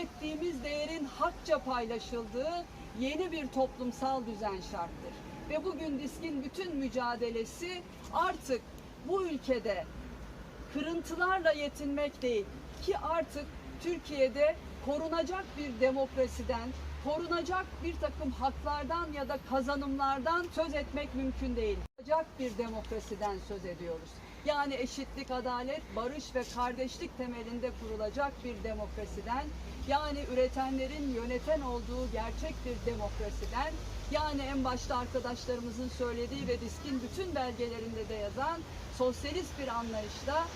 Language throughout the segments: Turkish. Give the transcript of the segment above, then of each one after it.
ürettiğimiz değerin hakça paylaşıldığı yeni bir toplumsal düzen şarttır. Ve bugün diskin bütün mücadelesi artık bu ülkede kırıntılarla yetinmek değil ki artık Türkiye'de korunacak bir demokrasiden, korunacak bir takım haklardan ya da kazanımlardan söz etmek mümkün değil. Korunacak bir demokrasiden söz ediyoruz. Yani eşitlik, adalet, barış ve kardeşlik temelinde kurulacak bir demokrasiden, yani üretenlerin yöneten olduğu gerçek bir demokrasiden, yani en başta arkadaşlarımızın söylediği ve diskin bütün belgelerinde de yazan sosyalist bir anlayışla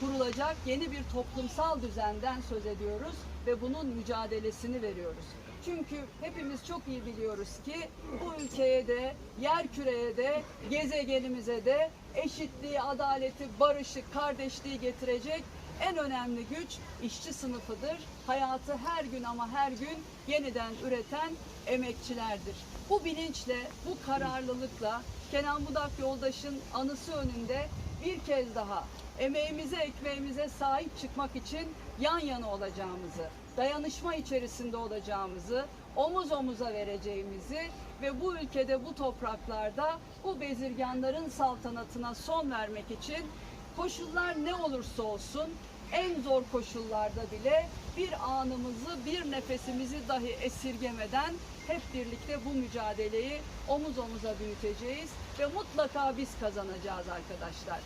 kurulacak yeni bir toplumsal düzenden söz ediyoruz ve bunun mücadelesini veriyoruz. Çünkü hepimiz çok iyi biliyoruz ki bu ülkeye de, yer küreye de, gezegenimize de eşitliği, adaleti, barışı, kardeşliği getirecek en önemli güç işçi sınıfıdır. Hayatı her gün ama her gün yeniden üreten emekçilerdir. Bu bilinçle, bu kararlılıkla Kenan Budak yoldaşın anısı önünde bir kez daha emeğimize, ekmeğimize sahip çıkmak için yan yana olacağımızı, dayanışma içerisinde olacağımızı, omuz omuza vereceğimizi ve bu ülkede, bu topraklarda bu bezirganların saltanatına son vermek için koşullar ne olursa olsun en zor koşullarda bile bir anımızı, bir nefesimizi dahi esirgemeden hep birlikte bu mücadeleyi omuz omuza büyüteceğiz ve mutlaka biz kazanacağız arkadaşlar.